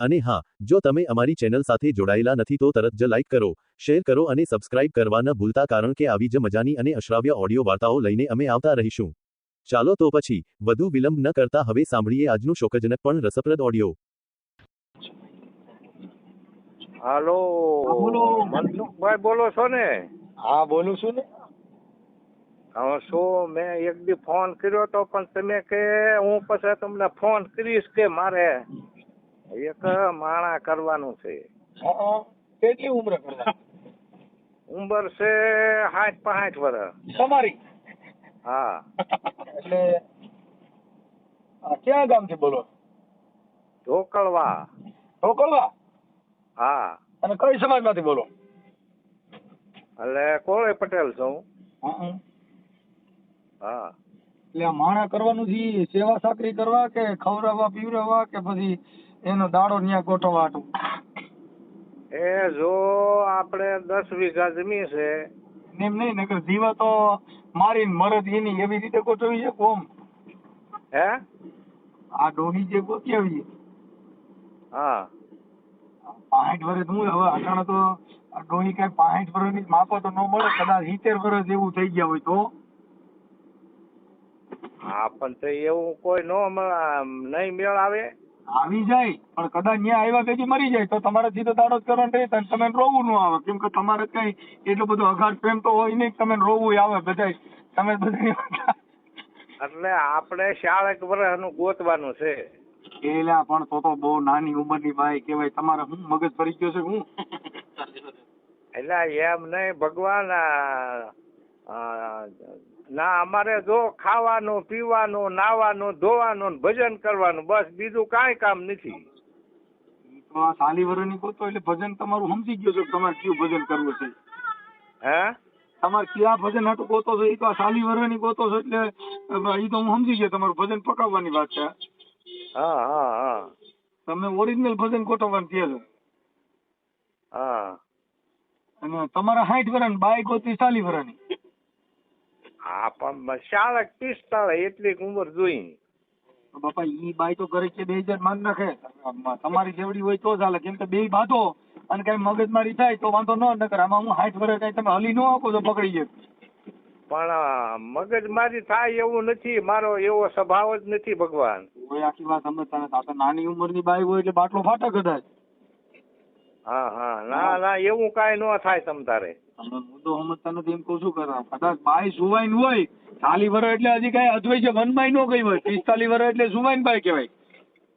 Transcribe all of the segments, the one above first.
અને હા જો તમે અમારી ચેનલ સાથે જોડાયેલા નથી તો તરત જ લાઈક કરો શેર કરો અને સબસ્ક્રાઇબ કરવા ન ભૂલતા કારણ કે આવી જ મજાની અને અશ્રાવ્ય ઓડિયો વાર્તાઓ લઈને અમે આવતા રહીશું. ચાલો તો પછી વધુ વિલંબ ન કરતા હવે સાંભળીએ આજનું શોકજનક પણ રસપ્રદ ઓડિયો. હાલો. મનસુખભાઈ બોલો છો ને? હા બોલું છું ને. હા શું મેં એક દી ફોન કર્યો તો પણ તમે કે હું પછી તમને ફોન કરીશ કે મારે? એક માણા કરવાનું છે. કેટલી ઉંમર કરવા ઉંમર છે સાઠ પાંઠ વર્ષ. તમારી? હા. એટલે ક્યાં ગામ ગામથી બોલો? ઢોકળવા. ઢોકળવા? હા. અને કઈ સમાજમાંથી બોલો? એટલે કોળે પટેલ છું. હા. એટલે આ માણા કરવાનું છે સેવા સાકરી કરવા કે ખવડાવવા પીવડાવવા કે પછી એનો દાડો ન્યા ગોઠવવા હાટુ? એ જો આપણે દસ વીઘા જમીન છે એમ નહીં નકર જીવા તો મારીને મરદ એની એવી રીતે ગોઠવી છે કોમ? હે? આ ડોહી જે ગોઠવી હા. પાંઠ વર્ષ હું હવે? અટાણે તો ડોહી કઈ પાંઠ વર્ષની માપો તો ન મળે કદાચ સિત્તેર વર્ષ એવું થઈ ગયા હોય તો? હા પણ તો એવું કોઈ નો નહીં મેળ આવે આવી જાય પણ કદાચ ન્યા આવ્યા પછી મરી જાય તો તમારે સીધો દાડો જ કરવાનો રહે અને તમે રોવું ન આવે. કેમ કે તમારે કઈ એટલો બધો અઘાટ પ્રેમ તો હોય નહીં તમે રોવું આવે બધાય. તમે બધા એટલે આપણે શાળક વર્ષનું ગોતવાનું છે. એલા પણ તો તો બહુ નાની ઉંમરની ભાઈ કહેવાય. તમારે હું મગજ ફરી ગયો છે હું? એટલે એમ નહીં ભગવાન ના અમારે જો ખાવાનું પીવાનું નાવાનું ધોવાનું ભજન કરવાનું બસ બીજું કાંઈ કામ નથી. તો આ સાલીવરની કહો એટલે ભજન તમારું સમજી ગયો છો તમારે કયું ભજન કરવું છે. હે? તમારે ક્યાં ભજન હાટું ગોતો છો? એ તો આ સાલી વર્ષની ગોતો છો એટલે એ તો હું સમજી ગયો તમારું ભજન પકાવવાની વાત છે. હા હા હા. તમે ઓરિજિનલ ભજન ગોઠવવાનું કહે છો હા. અને તમારા સાઠ વરણ બાય ગોતી સાલી વર્ષની હા પણ શાળક પિસ્તાળીસ એટલી ઉંમર જોઈ બાપા ઈ બાઈ તો ઘરે છે બે હજાર માન નાખે. તમારી જેવડી હોય તો ચાલે કેમ કે બે બાંધો અને કઈ મગજમારી થાય તો વાંધો ન નકર આમાં હું હાઈટ ભરે કઈ તમે હલી ન આપો તો પકડી જાય પણ મગજ મગજમારી થાય એવું નથી. મારો એવો સ્વભાવ જ નથી ભગવાન. કોઈ આખી વાત સમજતા નથી આ નાની ઉંમરની બાઈ હોય એટલે બાટલો ફાટે કદાચ. હા હા. ના ના એવું કાંઈ ન થાય તમ તારે. તમે મુદ્દો સમજતા નથી એમ કહું છું કરા કદાચ બાઈ સુવાઈન હોય ચાલી વર્ષ એટલે હજી કઈ અદ્વૈત છે વનમાય ન ગઈ હોય પિસ્તાલીસ વર્ષ એટલે સુવાઈન બાઈ કહેવાય.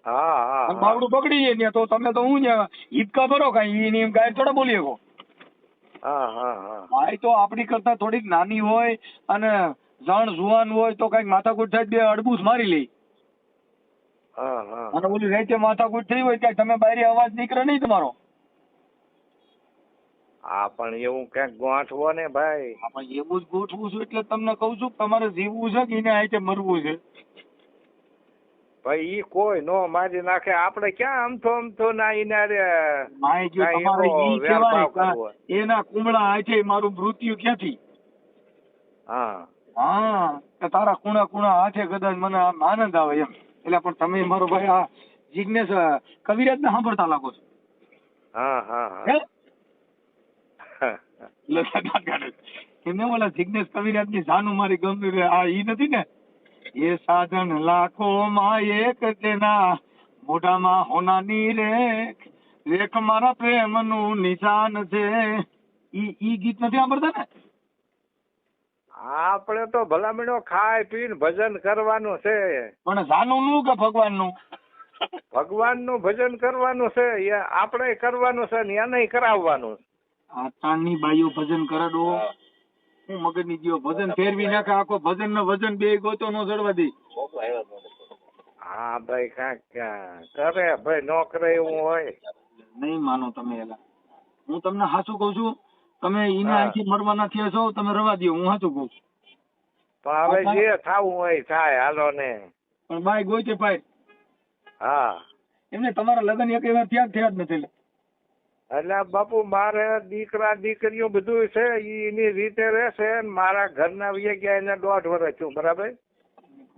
હા હા બાવડું પકડી જાય ત્યાં તો તમે તો હું હિતકા ભરો કાંઈ એની એમ ગાય થોડા બોલી શકો. હા હા હા. ભાઈ તો આપણી કરતા થોડીક નાની હોય અને જણ જુવાન હોય તો કંઈક માથાકૂટ થાય બે અડબૂસ મારી લે. હા હા. અને ઓલી રાતે માથાકૂટ થઈ હોય ત્યાં તમે બારી અવાજ નીકળે નહીં તમારો. હા પણ એવું ક્યાંક ગોઠવો ને ભાઈ. આમાં એવું જ ગોઠવું છું એટલે તમને કહું છું તમારે જીવવું છે કે એને હાથે મરવું છે? ભાઈ ઈ કોઈ નો મારી નાખે. આપણે ક્યાં અમથો અમથો ના ઈને માય જો તમારે ઈ કહેવાય એના કુમળા આજે મારું મૃત્યુ ક્યાંથી? હા. હા તારા કુણા કુણા હાથે કદાચ મને આમ આનંદ આવે એમ. એટલે પણ તમે મારો ભાઈ આ જિજ્ઞેસ કવિરાજ ને સાંભળતા લાગો છો. હા હે? હા? એટલે દાંત કાઢે ઓલા જિજ્ઞેશ કવિરાજની જાનું મારી ગમતી રહે આ ઈ નથી ને? એ સાધન લાખો માં એક તેના મોઢામાં હોનાની રેખ. રેખ મારા પ્રેમનું નિશાન છે. ઈ ઈ ગીત નથી સાંભળતા ને? આપણે તો ભલામણો ખાય પીને ભજન કરવાનું છે. પણ જાનું નું કે ભગવાનનું ભગવાનનું ભજન કરવાનું છે. આપણે કરવાનું છે ને એને કરાવવાનું આતાની બાઈઓ ભજન કરડો હું. મગજની જીવો ભજન ફેરવી નાખે આખો ભજન નો વજન બે ગોતો નો ચડવા દે. હા ભાઈ કાંક કરે ભાઈ નો કરે એવું હોય. નહીં માનો તમે એલા. હું તમને સાચું કઉ છું તમે એના આખી મરવાના થયા છો તમે રવા દો હું સાચું કઉ છું. તો હવે જે થાવું હોય થાય હાલો ને. પણ બાય ગોઈતે ભાઈ હા. એમને તમારા લગ્ન એક એવા થયા થયા જ નથી એટલે બાપુ મારે દીકરા દીકરીઓ બધું છે એની રીતે રહેશે મારા ઘરના વહી ગયા એને દોઢ વર્ષ છું બરાબર?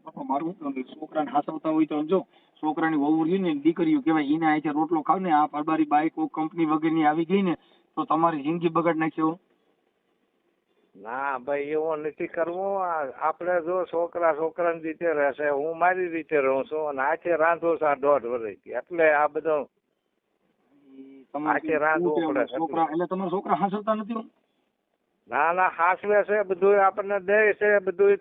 બાપા મારું શું છોકરાને હાસવતા હોય તો જો છોકરાની વહુ રહી ને દીકરીઓ કહેવાય એને આજે રોટલો ખાવ ને આ પરબારી બાઈક કંપની વગેરેની આવી ગઈ ને તો તમારી જિંદગી બગાડ નાખ્યો ના ભાઈ એવું નથી કરવું. આ- આપણે જો છોકરા છોકરાની રીતે રહેશે હું મારી રીતે રહું છું અને આ છે રાંધો આ દોઢ વર્ષથી એટલે આ બધો ઈ તમારે આખી રાત શું કહેવું, ઉપડે છે. છોકરા એટલે તમારા છોકરા હાંસરતા નથી ના ના હાસવે છે બધું આપણને દે છે બધું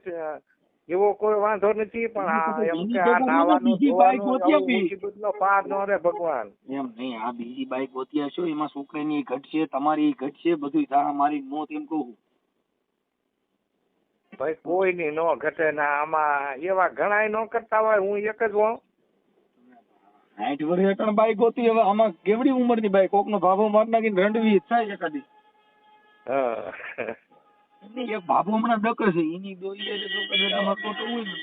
એવો કોઈ વાંધો નથી પણ એમ કે આ નાવાનું ધોવાનું ગોતી આવું આપી. મુસીબતનો પાર ન રે ભગવાન. એમ નહીં આ બીજી બાઈક ગોતી હશો એમાં છોકરાની ઘટશે તમારી ઘટશે બધું તા મારી મોત એમ કહું. ભાઈ કોઈની નો ઘટે ના આમાં એવા ઘણાય નો કરતા હોય હું એક જ હોઉં. સાઠ વર્ષ હેઠળ બાઈક હોતી હવે આમાં કેવડી ઉંમરની બાઈક? કોકનો ભાભો માર નાખીને રંડવી થાય એકાદી. એની એક ભાભો હમણાં ડકે છે એની દોરી તો હોય ને.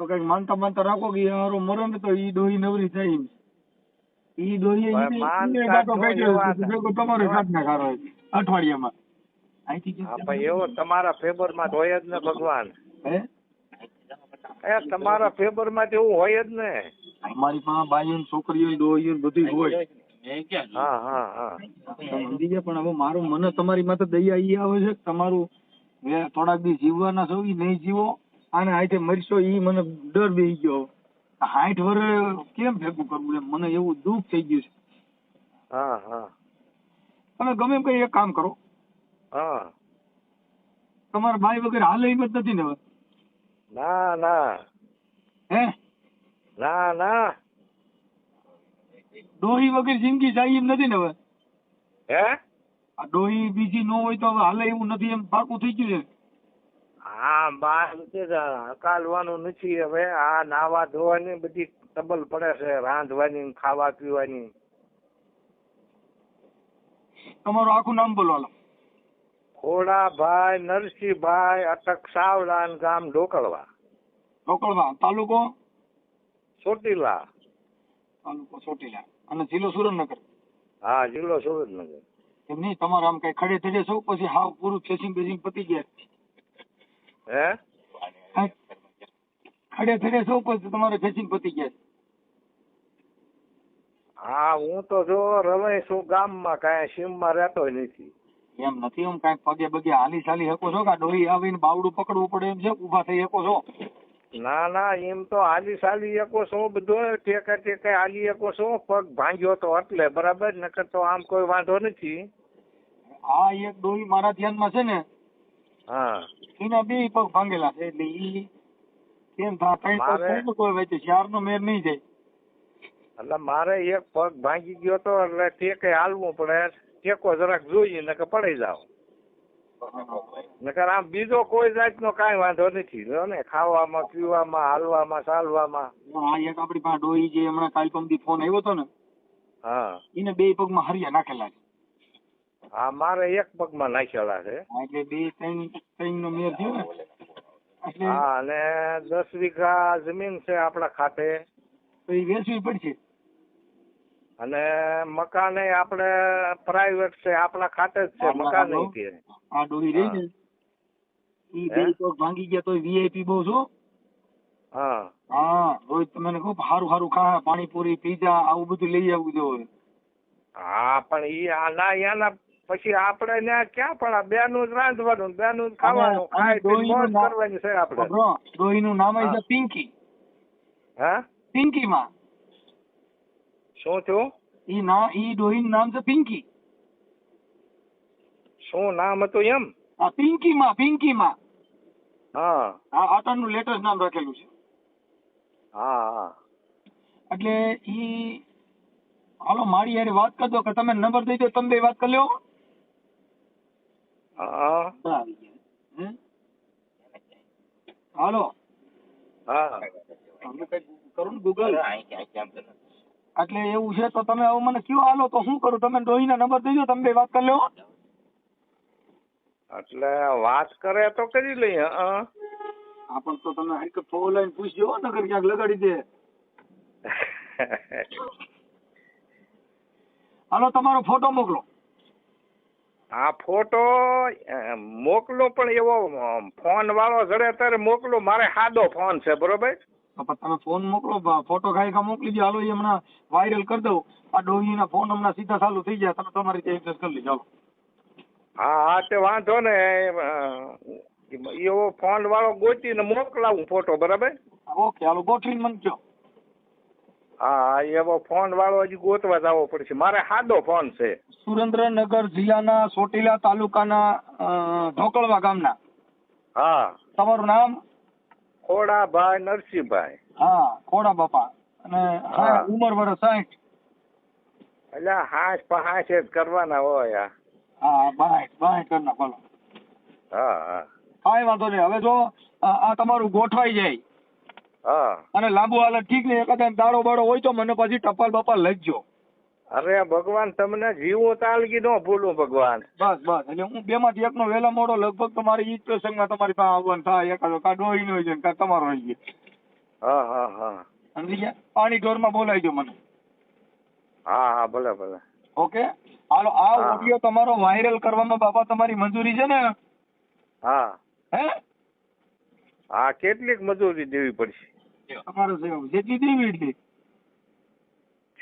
કંઈક માનતા માનતા રાખો કે હારો મરો ને તો ઈ દોરી નવરી થાય. ઈ દોરી તમારે કાઢ નાખારો છે, અઠવાડિયામાં. હા ભાઈ એવો તમારા ફેવરમાં તો જ ને ભગવાન. હે? એ તમારા ફેવરમાં એવું હોય જ ને. અમારી પાસે ને છોકરીઓ ને બધી હોય. હા હા હા. સમજી ગયા પણ હવે મારું મને તમારી માથે દયા ઈ આવે છે તમારું એ થોડાક દી જીવવાના છો ઈ નહીં જીવો અને હાથે મરશો ઈ મને ડર બેસી ગયો. હાઠ વર્ષ કેમ ભેગું કરવું એમ? મને એવું દુઃખ થઈ ગયું છે. હા હા. તમે ગમે એમ કઈ એક કામ કરો. હા. તમારા ભાઈ વગર હાલ હિંમત નથી ને હવે. ના ના. હે? ના ના. ડોહી વગર જિંદગી જાય એમ નથી ને હવે? હે? આ ડોહી બીજી ન હોય તો હવે હાલે એવું નથી એમ પાકું થઈ ગયું છે? હા બાર હકાલવાનું નથી હવે. આ નાવા ધોવાની બધી તબલ પડે છે. રાંધવાની ખાવા પીવાની. તમારું આખું નામ બોલો ખોડાભાઈ નરસિંહભાઈ અટક સાવલાન ગામ ઢોકળવા. ઢોકળવા તાલુકો? ચોટીલા. તાલુકો ચોટીલા. અને જિલ્લો સુરેન્દ્રનગર? હા જિલ્લો સુરેન્દ્રનગર. એમ નહીં તમારે આમ કઈ ખડે થઈ છો? પછી હાવ પૂરું ફેસિંગ બેસિંગ પતી ગયા. હે? ખડે થડે છો? પછી તમારે ફેસિંગ પતી ગયા. હા હું તો જો રવાઈ છું ગામમાં કાંઈ સીમમાં રહેતો નથી. એમ નથી એમ કાંઈક પગે બગે હાલી ચાલી શકો છો કે ડોહી આવીને બાવડું પકડવું પડે એમ છે? ઊભા થઈ શકો છો? ના ના એમ તો હાલી સાલી શકો છો બધો ટેકે ટેકે હાલી શકો છો પગ ભાંગ્યો તો એટલે બરાબર? નકર તો આમ કોઈ વાંધો નથી. આ એક ડોહી મારા ધ્યાનમાં છે ને હા. એના બે પગ ભાંગેલા છે એટલે ઈ કેમ થાય ત્રણ પગ કોઈ વચ્ચે ચાર નો મેર નહીં જાય. એટલે મારે એક પગ ભાંગી ગયો તો એટલે ટેકે હાલવું પડે. ટેકો જરાક જોઈએ નકર પડી જાવ નકર આમ બીજો કોઈ જાતનો કાંઈ વાંધો નથી. જો ને ખાવામાં પીવામાં હાલવામાં ચાલવામાં. આ એક આપણી પાસે ડોહી જે હમણાં કાલ પમદી ફોન આવ્યો હતો ને. હા. એને બે પગમાં હરિયા નાખેલા છે. હા મારે એક પગમાં નાખેલા છે. એટલે બે ત્રણ ત્રણ નો મેર થયો ને. હા અને દસ વીઘા જમીન છે આપણા ખાતે. તો એ વેચવી પડશે. અને મકાન આપણે પ્રાઇવેટ છે આપણા ખાતે જ છે મકાન. છે આ ડોહી રહી ને? ઈ બે તો ભાંગી ગયા તો વીઆઈપી બહુ છો હા. હા. રોજ તમને કહો સારું સારું ખા પાણીપુરી પીઝા આવું બધું લઈ આવવું જોઈએ હા પણ ઈ આ ના પછી આપણે ત્યાં ક્યાં પણ આ બેનું જ રાંધવાનું બે નું ખાવાનું ડોહી ખાઈ કરવાની છે આપણે. ડોહીનું નામ છે પિંકી. હા? પિંકી માં શું થયું? ઈ ના ઈ ડોહીનું નામ છે પિંકી. શું નામ હતું એમ? આ પિંકી માં પિંકી માં હા આ આટાનું લેટેસ્ટ નામ રાખેલું છે. હા હા. એટલે ઈ હાલો મારી યારે વાત કરજો કે તમે નંબર દઈ દો તમે બે વાત કરી લ્યો હા? હાલો. હા. કરું ને ગૂગલ એટલે એવું છે તો તમે હવે મને કયો હાલો તો શું કરું? તમે ડોહીના નંબર દેજો તમે બે વાત કરી લ્યો એટલે વાત કરે તો કરી લઈએ હા? પણ તો તમે હરકત ફોન લઈને પૂછજો હો, નકર ક્યાંક લગાડી દે. હાલો તમારો ફોટો મોકલો. આ ફોટો મોકલો પણ એવો ફોન વાળો જડે ત્યારે મોકલો મારે સાદો ફોન છે બરોબર? પણ તમે ફોન મોકલો ફોટો ખાઈ ખા મોકલી દો હાલો એ હમણાં વાયરલ કરી દઉં. આ ડોહીના ફોન હમણાં સીધા ચાલુ થઈ જાય તમે તમારી રીતે એડજસ્ટ કરી લેજો હા હા તે વાંધો ને. એવો ફોન વાળો ગોતીને મોકલાવું ફોટો બરાબર? ઓકે હાલો ગોઠવીને મને કહો હા એવો ફોન વાળો હજી ગોતવા જવો પડશે. મારે સાદો ફોન છે. સુરેન્દ્રનગર જિલ્લાના ચોટીલા તાલુકાના ઢોકળવા ગામના. હા. તમારું નામ? ખોડાભાઈ નરસિંહભાઈ. હા ખોડા બાપા. અને. ઉંમર વર્ષ સાઠ એટલે હાશ પહાશ જ કરવાના હોય. હા બાય બાય કરના બોલો હા હા. કાંઈ વાંધો નહીં. હવે જો આ તમારું ગોઠવાઈ જાય. હા. અને લાંબુ હાલત ઠીક નહીં એકાદ દાડો બાડો હોય તો મને પછી ટપાલ બપાલ લખજો. અરે ભગવાન તમને જીવો તાલગી ન ભૂલું ભગવાન. બસ બસ. એટલે હું બે માંથી એકનો વેલા મોડો લગભગ તમારી ઈ પ્રસંગમાં તમારી પાસે આવવાનું થાય. એકાદો કા ડોહી નો છે કા તમારો હોય છે. હા હા હા. સમજી ગયા પાણી ઢોરમાં બોલાવજો મને. હા હા ભલે ભલે. ઓકે? હાલો આ. ઓડિયો તમારો વાયરલ કરવામાં બાપા તમારી મંજૂરી છે ને? હા. હે? હા કેટલીક મજૂરી દેવી પડશે. તમારે જેટલી દેવી એટલી.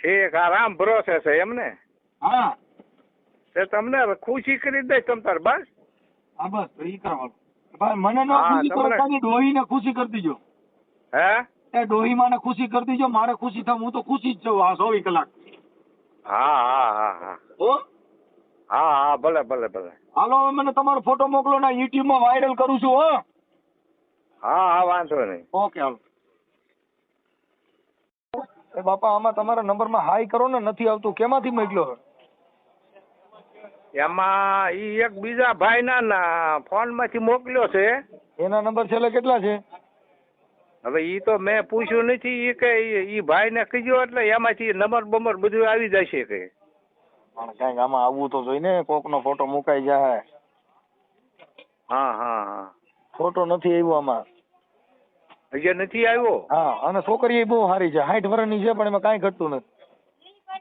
છેક આરામ ભરોસે છે એમને. હા. તે તમને ખુશી કરી દે તમ તાર બસ? હા બસ ઈ કરવાનું ભાઈ મને નો ખુશી કરો તમને- ખાલી ડોહીને ખુશી કરી દીજો. હે? એ ડોહી માને ખુશી કરી દીજો મારે ખુશી થાય હું તો ખુશી જ છું આ ચોવીસ કલાક. હા હા હા હા. હો? હા હા ભલે ભલે ભલે. હાલો હવે મને તમારો ફોટો મોકલો ને યુટ્યુબમાં વાયરલ કરું છું હો. હા હા વાંધો નહીં. ઓકે હાલો. એ બાપા આમાં તમારા નંબરમાં હાઈ કરો ને નથી આવતું. કેમાંથી મોકલ્યો એમાં ઈ એક બીજા ભાઈના ના ફોનમાંથી મોકલ્યો છે. એના નંબર છેલ્લે કેટલા છે? હવે ઈ તો મેં પૂછ્યું નથી ઈ કે ઈ- ભાઈને કીધું એટલે એમાંથી નંબર બમર બધું આવી જશે કે. પણ કાંઈક આમાં આવવું તો જોઈને કોકનો ફોટો મુકાઈ જાય હા હા હા. ફોટો નથી આવ્યો આમાં. હજી નથી આવ્યો? હા અને છોકરી એ બહુ સારી છે. સાઠ વર્ષની છે પણ એમાં કાંઈ ઘટતું નથી.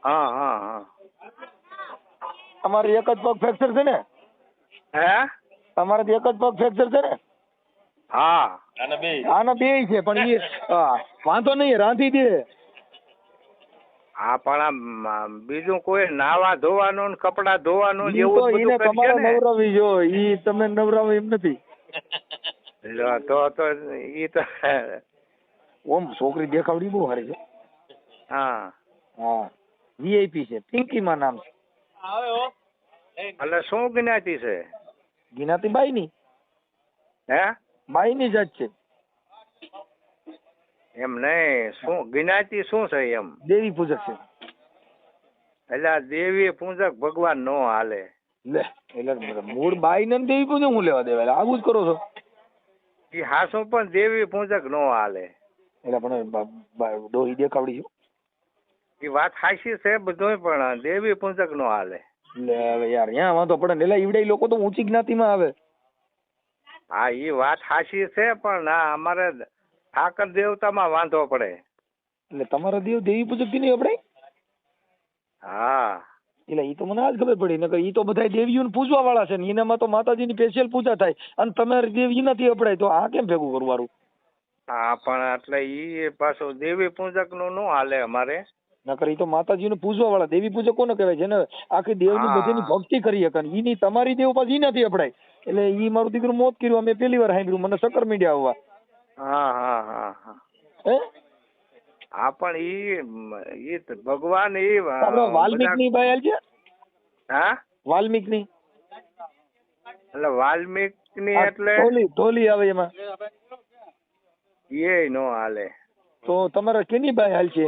હા હા હા. તમારે એક જ પગ ફ્રેક્ચર છે ને? હે? તમારે તો એક જ પગ ફ્રેક્ચર છે ને? હા. આના બે. છે પણ એ હા, વાંધો નહીં રાંધી દે. હા પણ આમ આમ બીજું કોઈ નાવા ધોવાનું ને કપડા ધોવાનું એવું બધું ને? નવરાવી જો ઈ તમે નવરાવો એમ નથી. તો તો ઈ તો ઓમ. છોકરી દેખાવડી બહુ સારી છે. હા. હા. વીઆઈપી છે. પિંકી માં નામ છે. એટલે શું જ્ઞાતિ છે? ગિનાતી બાઈ ની હે? બાઈ ની જાત છે. એમ નહીં. શું જ્ઞાતિ શું છે એમ? દેવી પૂજક છે. એટલે દેવી પૂજક ભગવાન નો હાલે. લે એટલે મૂળ બાઈ ને દેવી પૂજક હું લેવા દેવા? આવું જ કરો છો. ઈ હાસો પણ દેવી પૂજક નો હાલે. એટલે પણ ડોહી દેખાવડી છું? એ વાત હાસી છે બધું પણ દેવી પૂજક નો હાલે. હવે યાર ત્યાં વાંધો પડે ને. એટલે ઈવડે લોકો તો ઊંચી જ્ઞાતિમાં આવે. હા એ વાત હાસી છે પણ ના અમારે ઠાકર દેવતામાં વાંધો પડે. એટલે તમારા દેવ દેવી પૂજકથી નહીં આપણે હા. એટલે એ તો મને આજ ખબર પડી નકર એ તો બધા દેવીઓને પૂજવા વાળા છે ને એનામાં તો માતાજીની સ્પેશિયલ પૂજા થાય અને તમે દેવી નથી અપડાય તો આ કેમ ભેગું કરવાનું હા પણ એટલે ઈ પાછો દેવી પૂજકનું નો હાલે અમારે. નકર ઈ તો માતાજીને પૂજવા વાળા દેવી પૂજક કોને કહેવાય? જેને આખી દેવની બધીની ભક્તિ કરી શકે ઈની તમારી દેવ પાછી ઈ નથી અપડાય. એટલે ઈ મારું દીકરું મોત કર્યું અમે પેલી વાર સાંભળ્યું મને સકર મીડિયા આવવા. હા હા હા હા. હે? હા પણ ઈ ઈ ભગવાન ઈ અ, આપણે ની બાઈ હાલ છે? હા? વાલ્મીકની એટલે વાલ્મીકની એટલે ઢોલી ઢોલી આવે એમાં. એ નો હાલે. તો તમારે કેની બાય હાલ છે?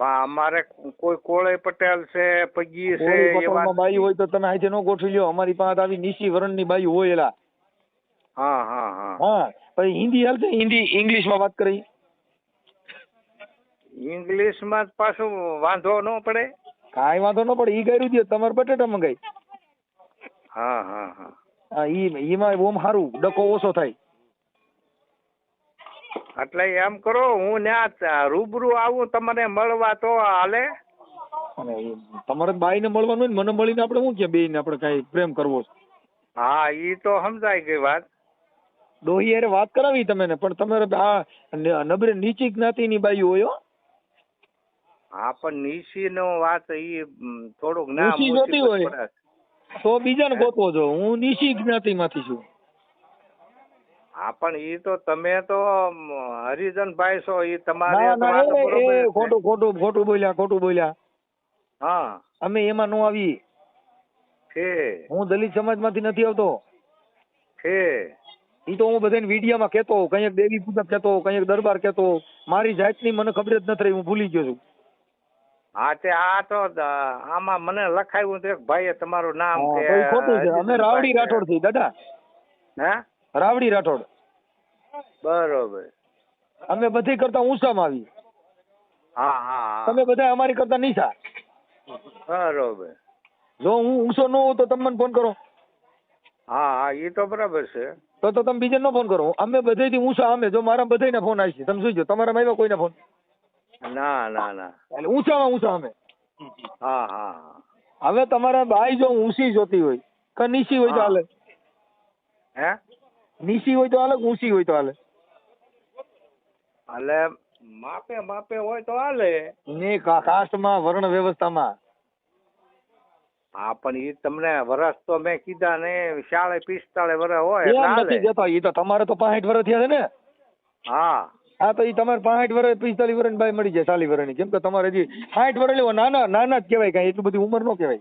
અમારે કોઈ કોળે પટેલ છે પગી છે એવા બાઈ હોય તો તમે આજે નો ગોઠવી લ્યો. અમારી પાસે આવી નીચી વરણની બાઈ હોય એલા. હા હા હા. હા પછી હિન્દી હાલશે હિન્દી ઇંગ્લિશમાં વાત કરી. ઇંગ્લિશમાં પાછું વાંધો ન પડે. કાંઈ વાંધો ન પડે. ઈ કર્યું દે તમારે બટેટા મંગાઈ હા હા હા. હા ઈ ઈમાં ઓમ સારું ડકો ઓછો થાય. એટલે એમ કરો હું ત્યાં રૂબરૂ આવું તમને મળવા તો હાલે. તમારે બાઈને મળવાનું હોય ને મને મળીને આપણે શું કે બેયને આપણે કાંઈ પ્રેમ કરવો છે. હા ઈ તો સમજાય ગઈ વાત. ડોહી અરે વાત કરાવી તમે ને પણ તમારે આ નબરે નીચી જ્ઞાતિની બાઈ હોય હો. હા પણ નિશી નો વાત ઈ મ, થોડુંક ના નિશી જોતી હોય. તો બીજાને ગોતવો છો હું નિશી જ્ઞાતિ માંથી છું. હા પણ એ તો તમે તો હરિજન હરિજનભાઈ છો એ તમારે એ એ. ખોટું ખોટું ખોટું બોલ્યા ખોટું બોલ્યા. હા. અમે એમાં નો આવી છે. હું દલિત સમાજમાંથી નથી આવતો. છે. ઈ તો હું બધાને વિડીયામાં હોઉં. કંઈક દેવી પૂજક કહેતો કંઈક દરબાર હોઉં. મારી જાતની મને ખબર જ નથી રહી હું ભૂલી ગયો છું. હા તે આ તો આમાં મને લખાયું એક ભાઈએ તમારું નામ કે ખોટું છે. અમે રાવડી રાઠોડથી દાદા. હે? રાવડી રાઠોડ. બરોબર. અમે બધી કરતા ઊંચામાં આવી હા હા તમે બધા અમારી કરતા નીચા. બરોબર. જો હું ઊંચો ન હોઉં તો તમને ફોન કરો. હા હા એ તો બરાબર છે. તો તો તમે બીજે ન ફોન કરો. અમે બધેથી ઊંચા અમે જો મારા બધાયના ફોન આવી છે. તમે જોઈજો તમારામાં આવ્યા કોઈના ફોન? ના ના ના. એટલે ઊંચામાં ઊંચા અમે. હા હા હવે તમારા બાઈ જો ઊંચી જોતી હોય. કે નીચી હોય તો. હાલે. હે? નીચી હોય તો હાલે ઊંચી હોય તો હાલે? હાલે માપે માપે હોય તો હાલે. ને કાસ્ટમાં વર્ણ વ્યવસ્થામાં? હા પણ એ તમને વરસ તો મેં કીધા ને શાળે પિસ્તાળે વરસ હોય નથી જતો એ તો તમારે તો પાસઠ વર્ષ થયા છે ને. હા. હા તો એ તમારે પાંઠ વર્ષ પિસ્તાલીસ વર્ષની બાય મળી જાય ચાલીસ વર્ષની કેમ કે તમારે હજી સાઠ વર્ષ લેવો નાના નાના જ કહેવાય કાંઈ એટલું બધી ઉંમર ન કહેવાય.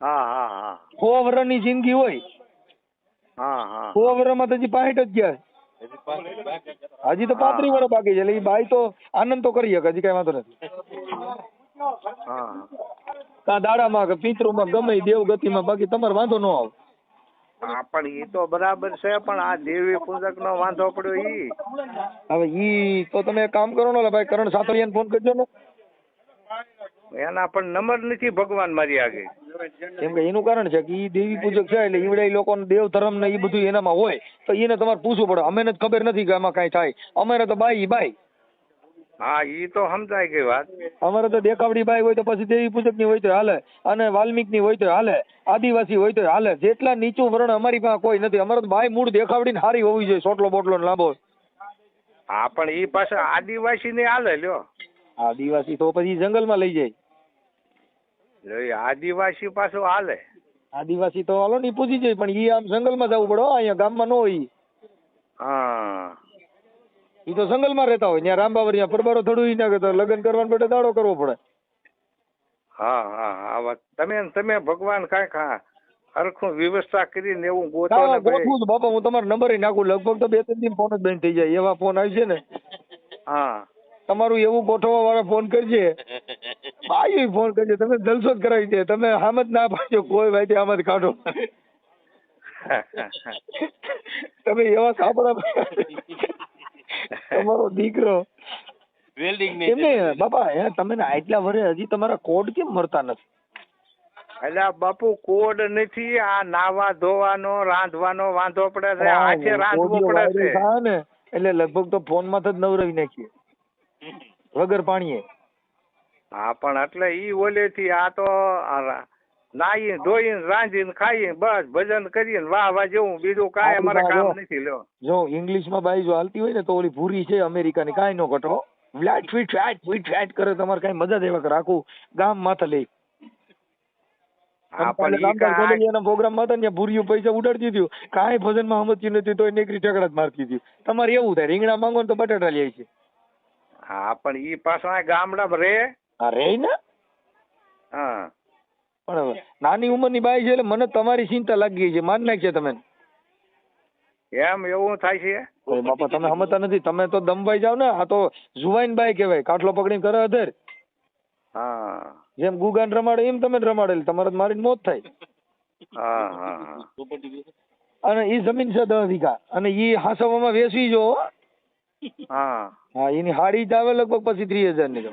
હા હા હા. સો વર્ષની જિંદગી હોય. હા હા. સો વર્ષમાં તો હજી પાંઠ જ ગયા. હજી તો પાંત્રીસ વર્ષ બાકી છે એટલે એ બાઈ તો આનંદ તો કરી શકે હજી કઈ વાંધો નથી. હા દાડામાં કે પિતૃમાં ગમે ઈ દેવગતિમાં બાકી તમારે વાંધો ન આવે. હા પણ ઈ તો બરાબર છે પણ આ દેવી પૂજક નો વાંધો પડ્યો ઈ. હવે ઈ તો તમે કામ કરો ને ભાઈ કરણ સાતળિયાને ફોન કરજો ને. એના પણ નંબર નથી ભગવાન મારી આગે. કેમ કે એનું કારણ છે કે ઈ દેવી પૂજક છે એટલે ઈવડે ઈ લોકોને દેવ ધર્મ ને ઈ બધું એનામાં હોય તો એને તમારે પૂછવું પડે. અમને ખબર નથી કે આમાં કઈ થાય. અમારે તો બાઈ બાઈ. હા ઈ તો સમજાય ગઈ વાત. અમારે તો દેખાવડી બાઈ હોય તો પછી દેવી પૂજકની હોય તો હાલે અને વાલ્મીકની હોય તો હાલે આદિવાસી હોય તો હાલે. જેટલા નીચું વર્ણ અમારી પાસે કોઈ નથી અમારે તો બાઈ મૂળ દેખાવડી ને હારી હોવી જોઈએ સોટલો બોટલો ને લાંબો. હા પણ ઈ પાછા આદિવાસી ને હાલે લ્યો. આદિવાસી તો પછી જંગલમાં લઈ જાય. આદિવાસી પાછું હાલે. આદિવાસી તો હાલો ને પૂછી જાય પણ ઈ આમ જંગલમાં જવું પડે અહીંયા ગામમાં ન હોય હા. ઈ તો જંગલમાં રહેતા હોય ત્યાં રામબાવરિયા પરબારો થોડું ઈ ના તો લગ્ન કરવાનું માટે દાડો કરવો પડે. હા હા હા વાત. તમે તમે ભગવાન કાંઈક હા હરખું વ્યવસ્થા કરીને એવું ગોતો ગોઠવું બાપા હું તમારો નંબર નાખું લગભગ તો બે ત્રણ દિન ફોન જ બંધ થઈ જાય એવા ફોન આવી છે ને. હા. તમારું એવું ગોઠવવા વાળા ફોન કરજે. ભાઈ ફોન કરજે તમે જલસો જ કરાવી દે તમે આમ જ ના પાડજો કોઈ ભાઈ આમ જ કાઢો. તમે એવા સાંભળા તમારો દીકરો. એમને બાપા હે તમે ને આટલા વર્ષે હજી તમારા કોડ કેમ મરતા નથી? એટલે આ બાપુ કોડ નથી. આ નાવા ધોવાનો રાંધવાનો વાંધો પડે છે. હાથે રાંધવું પડે છે. ને એટલે લગભગ તો ફોનમાં જ નવરાવી નાખીએ. વગર પાણીએ. હા પણ એટલે ઈ ઓલેથી આ તો નાહીને ધોઈને રાંધીને ખાઈએ બસ ભજન કરીએ વાહ વાહ જેવું બીજું કાંઈ અમારા કામ નથી લ્યો. જો ઇંગ્લિશમાં બાઈ જો હાલતી હોય ને તો ઓલી ભૂરી છે અમેરિકાની કાંઈ નો ઘટો flat feet flat feet flat કરે તમારે કાંઈ મજા દેવા કરે. આખું ગામ માથે લઈ કાંઈ પ્રોગ્રામમાં સમજતી નથી તો નીકળી ઠેકડા જ મારતી હતી. તમારે એવું થાય રીંગણા માંગો ને તો બટાટા લઈ છે હા પણ ઈ પાછો ગામડા રે. હા રે ને? હા. પણ નાની ઉંમરની બાઈ છે એટલે મને તમારી ચિંતા લાગી ગઈ છે. માન નાખશે તમે. એમ એવું થાય છે? બાપા તમે સમજતા નથી. તમે તો દમભાઈ જાવ ને આ તો જુવાઈન બાઈ કહેવાય. કાટલો પકડીને કરે અધર હા. જેમ ગુગાન રમાડે એમ તમે રમાડે રમાડેલ. તમારે મારી મારીને મોત થાય. હા હા હા. અને એ જમીન છે દસ વીઘા. અને એ હાસવામાં વેસવી જો હા. હા. એની હાડી જ આવે લગભગ પછી ત્રીસ હજારની તો.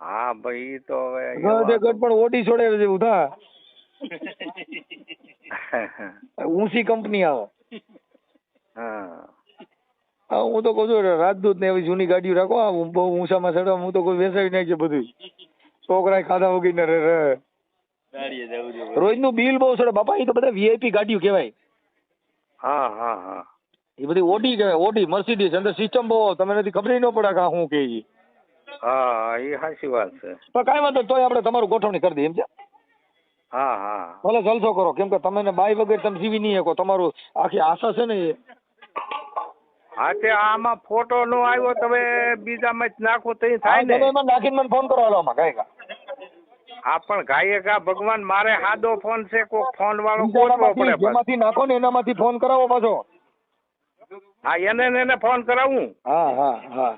હા ભાઈ ઈ તો હવે ગઢે ગઢ પણ ઓડી છોડે છે ઉધા. ઊંચી કંપની આવે. હા. હા હું તો કહું છું રાજદૂત ને એવી જૂની ગાડીઓ રાખો આ બહુ ઊંચામાં ચડવા હું તો કોઈ વેસાવી નાખજે બધું. છોકરા ખાધા વગીને રે રે. રોજનું બિલ બહુ સડે બાપા એ તો બધા વીઆઈપી ગાડીઓ કહેવાય. હા હા હા. એ બધી ઓડી કહેવાય ઓડી મર્સિડીઝ અંદર સિસ્ટમ બહુ તમે નથી ખબર ન પડે કે શું કે. હા એ સાચી વાત છે. પણ કાંઈ વાંધો તોય આપણે તમારું ગોઠવણી કરી દઈએ એમ છે? હા હા. ભલે જલસો કરો કેમ કે તમે બાઈ વગર તમે જીવી નહીં શકો તમારું આખી આશા છે ને એ? હા તે આમાં ફોટો નો આવ્યો તમે બીજામાં જ નાખો તો થાય ને. એમાં નાખીને મને ફોન કરો હાલો આમાં કાંઈ કાંઈ. હા પણ ગાયે ગા ભગવાન મારે હાદો ફોન છે કોક ફોન વાળો ગોઠવો પડે. જેમાંથી નાખો ને એનામાંથી ફોન કરાવો પાછો. હા એને એને ફોન કરાવું. હા હા હા.